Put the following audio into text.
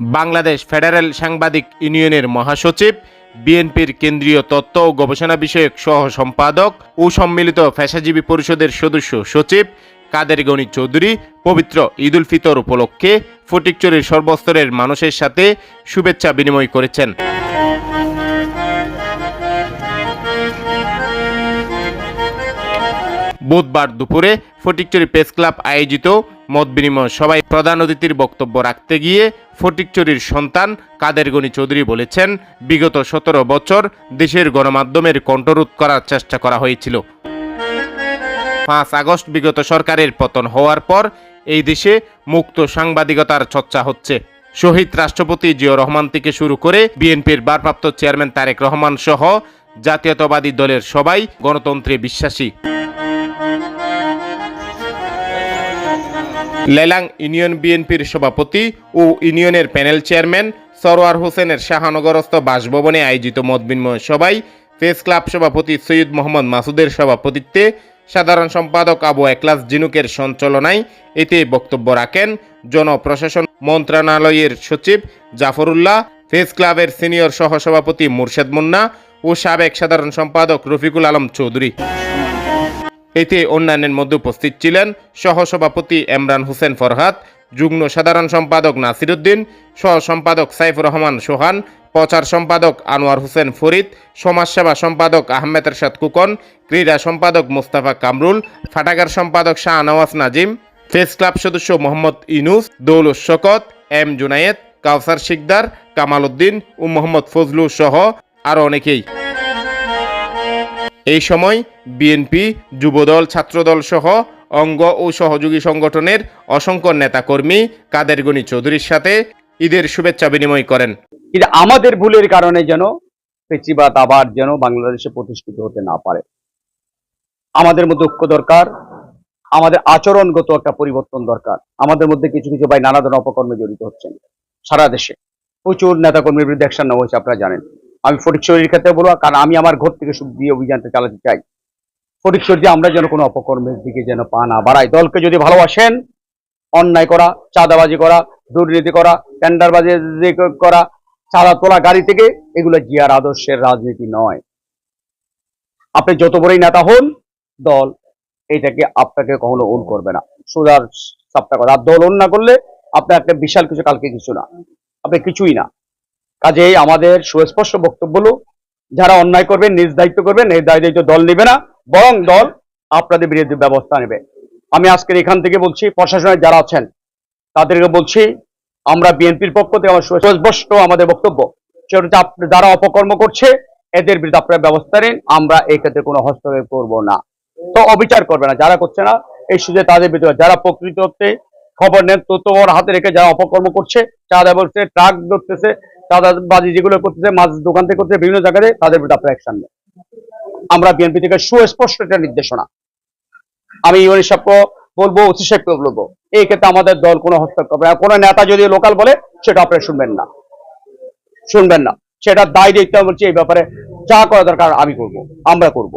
Bangladesh federal সাংবাদিক ইউনিয়নের মহাসচিব, বিএনপির কেন্দ্রীয় তত্ত্ব ও গবেষণা বিষয়ক সহ সম্পাদক ও সম্মিলিত পেশাজীবী পরিষদের সদস্য সচিব কাদের গণি চৌধুরী পবিত্র ঈদ উল ফিতর উপলক্ষে ফটিকচুরির সর্বস্তরের মানুষের সাথে শুভেচ্ছা বিনিময় করেছেন। বুধবার দুপুরে ফটিকচুরি প্রেস ক্লাব আয়োজিত মত বিনিময় সবাই প্রধান অতিথির বক্তব্য রাখতে গিয়ে ফটিকচুরির সন্তান কাদের গনি চৌধুরী বলেছেন, বিগত সতেরো বছর দেশের গণমাধ্যমের কণ্ঠরোধ করার চেষ্টা করা হয়েছিল। পাঁচ আগস্ট বিগত সরকারের পতন হওয়ার পর এই দেশে মুক্ত সাংবাদিকতার চর্চা হচ্ছে। শহীদ রাষ্ট্রপতি জিয়া রহমান থেকে শুরু করে বিএনপির ভারপ্রাপ্ত চেয়ারম্যান তারেক রহমান সহ জাতীয়তাবাদী দলের সবাই গণতন্ত্রে বিশ্বাসী। লেলাং ইউনিয়ন বিএনপির সভাপতি ও ইউনিয়নের প্যানেল চেয়ারম্যান সরোয়ার হোসেনের শাহানগরস্থ বাসভবনে আয়োজিত মত বিনিময় সভায় প্রেস ক্লাব সভাপতি সৈয়দ মোহাম্মদ মাসুদের সভাপতিত্বে সাধারণ সম্পাদক আবু একলাস জিনুকের সঞ্চালনায় এতে বক্তব্য রাখেন জনপ্রশাসন মন্ত্রণালয়ের সচিব জাফরুল্লাহ, প্রেস ক্লাবের সিনিয়র সহসভাপতি মুর্শেদ মুন্না ও সাবেক সাধারণ সম্পাদক রফিকুল আলম চৌধুরী। এতে অন্যান্যের মধ্যে উপস্থিত ছিলেন সহসভাপতি এমরান হোসেন ফরহাদ, যুগ্ম সাধারণ সম্পাদক নাসিরুদ্দিন সহ সম্পাদক সাইফুর রহমান সোহান, প্রচার সম্পাদক আনোয়ার হোসেন ফরিদ, সমাজসেবা সম্পাদক আহমেদ এরশাদ কুকন, ক্রীড়া সম্পাদক মোস্তাফা কামরুল, ফাটাগার সম্পাদক শাহ নওয়াজ নাজিম, প্রেস ক্লাব সদস্য মোহাম্মদ ইনুস দৌলুস শকত, এম জুনায়েদ, কাউসার শিকদার, কামাল উদ্দিন ও মোহাম্মদ ফজলু সহ আরও অনেকেই। এই সময় বিএনপি যুবদল, ছাত্রদল সহ অঙ্গ ও সহযোগী সংগঠনের অসংখ্য নেতাকর্মী কাদের গনি চৌধুরীর সাথে ঈদের শুভেচ্ছা বিনিময় করেন। আমাদের ভুলের কারণে যেন পেচিবাদ আবার যেন বাংলাদেশে প্রতিষ্ঠিত হতে না পারে। আমাদের মধ্যে ঐক্য দরকার, আমাদের আচরণগত একটা পরিবর্তন দরকার। আমাদের মধ্যে কিছু কিছু ভাই নানা ধরনের অপকর্মে জড়িত হচ্ছেন সারা দেশে। প্রচুর নেতাকর্মীর বিরুদ্ধে অ্যাকশন নেওয়া হয়েছে, আপনারা জানেন। আমি ফটিকশরীর ক্ষেত্রে বলব, কারণ আমি আমার ঘর থেকে সুখ দিয়ে অভিযানটা চালাতে চাই। ফটিকশর যে আমরা যেন কোনো অপকর্মের দিকে যেন পা না বাড়াই। দলকে যদি ভালোবাসেন, অন্যায় করা, চাঁদাবাজি করা, দুর্নীতি করা, টেন্ডারবাজি করা, চাঁদা তোলা গাড়ি থেকে, এগুলো জিয়ার আদর্শের রাজনীতি নয়। আপনি যত বড়ই নেতা হন, দল এটাকে আপনাকে কখনো ওন করবে না। সোজার সাপটা আর দল ওন না করলে আপনার একটা বিশাল কিছু, কালকে কিছু না। আপনি কিছুই না। কাজেই আমাদের সুস্পষ্ট বক্তব্য হলো, যারা অন্যায় করবেন নিজ দায়িত্ব করবেন এই দায়িত্ব দল নেবে না, বরং দল আপনাদের বিরুদ্ধে ব্যবস্থা নেবে। আমি আজকের এখান থেকে বলছি, প্রশাসনের যারা আছেন, তাদেরকে বলছি, আমরা বিএনপির পক্ষ থেকে আমার সুস্পষ্ট আমাদের বক্তব্য। যারা অপকর্ম করছে, এদের বিরুদ্ধে আপনারা ব্যবস্থা নিন, আমরা এই ক্ষেত্রে কোনো হস্তক্ষেপ করব না। তো অবিচার করবে না, যারা করছে না, এই সুযোগে তাদের বিরুদ্ধে যারা প্রকৃত খবর নেন, তথ্য হাতে রেখে যারা অপকর্ম করছে, চাঁদা বলছে, ট্রাক ধরতেছে চাঁদাবাজি যেগুলো করতেছে, মাছ দোকান থেকে করতেছে, বিভিন্ন জায়গাতে তাদের বিরুদ্ধে আপনারা অ্যাকশন নেন। আমরা বিএনপি থেকে সুস্পষ্ট একটা নির্দেশনা। আমি ইউনি সাহেবকে বলব, ওসি সাহেবকে বলব, এই ক্ষেত্রে আমাদের দল কোনো হস্তক্ষেপ কোনো নেতা যদি লোকাল বলে, সেটা আপনারা শুনবেন না। শুনবেন না। সেটা দায় দেখতে বলছি, এই ব্যাপারে যা করা দরকার আমি করব, আমরা করব।